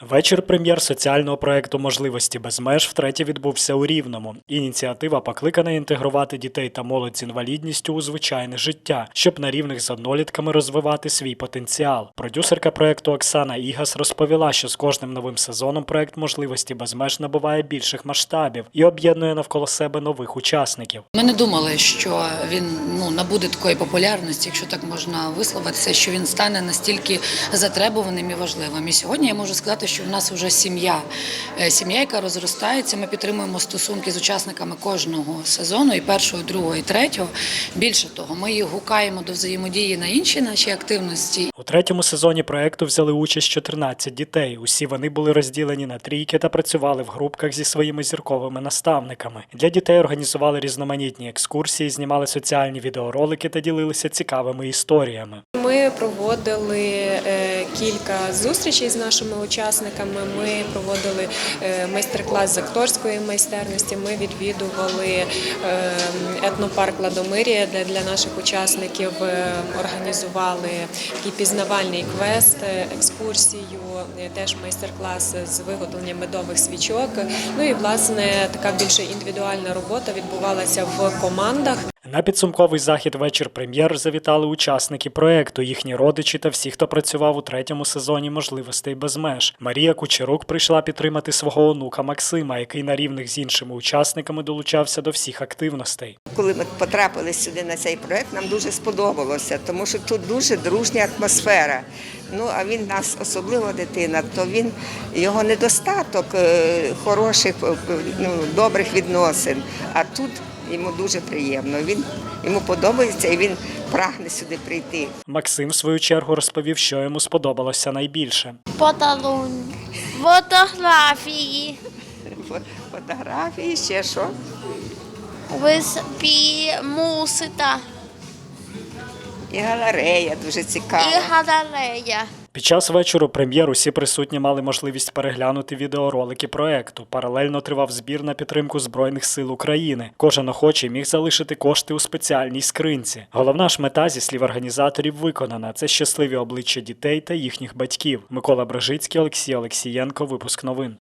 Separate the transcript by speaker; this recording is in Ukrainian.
Speaker 1: Вечір прем'єр соціального проекту Можливості без меж втретє відбувся у Рівному. Ініціатива покликана інтегрувати дітей та молодь з інвалідністю у звичайне життя, щоб на рівних з однолітками розвивати свій потенціал. Продюсерка проекту Оксана Ігас розповіла, що з кожним новим сезоном проект Можливості без меж набуває більших масштабів і об'єднує навколо себе нових учасників.
Speaker 2: Ми не думали, що він ну набуде такої популярності, якщо так можна висловитися, що він стане настільки затребуваним і важливим. І сьогодні я можу сказати, що в нас вже сім'я, Е, сім'я, яка розростається. Ми підтримуємо стосунки з учасниками кожного сезону, і першого, і другого, і третього. Більше того, ми їх гукаємо до взаємодії на інші наші активності.
Speaker 1: У третьому сезоні проекту взяли участь 14 дітей. Усі вони були розділені на трійки та працювали в групках зі своїми зірковими наставниками. Для дітей організували різноманітні екскурсії, знімали соціальні відеоролики та ділилися цікавими історіями.
Speaker 3: Ми проводили е, кілька зустрічей з нашими учасниками. Ми проводили е, майстер-клас з акторської майстерності. Ми відвідували е, етнопарк Ладомирія, де для наших учасників е, організували такий пізнавальний квест, екскурсію, теж майстер-клас з виготовлення медових свічок. Ну і власне така більше індивідуальна робота відбувалася в командах.
Speaker 1: На підсумковий захід вечір прем'єр завітали учасники проекту, їхні родичі та всі, хто працював у третьому сезоні можливостей без меж. Марія Кучерук прийшла підтримати свого онука Максима, який на рівних з іншими учасниками долучався до всіх активностей.
Speaker 4: Коли ми потрапили сюди на цей проект, нам дуже сподобалося, тому що тут дуже дружня атмосфера. Ну а він нас особливо дитина, то він його недостаток е, хороших, е, ну, добрих відносин. А тут йому дуже приємно. Він йому подобається і він прагне сюди прийти.
Speaker 1: Максим, в свою чергу, розповів, що йому сподобалося найбільше.
Speaker 5: Подарунки, фотографії,
Speaker 4: Фотографії, ще що.
Speaker 5: виспі, мусита
Speaker 4: І галерея дуже цікава.
Speaker 5: і галерея.
Speaker 1: Під час вечору прем'єр усі присутні мали можливість переглянути відеоролики проекту. Паралельно тривав збір на підтримку Збройних сил України. Кожен охочий міг залишити кошти у спеціальній скринці. Головна ж мета зі слів організаторів виконана це щасливі обличчя дітей та їхніх батьків. Микола Брежицький, Олексій Олексієнко. Випуск новин.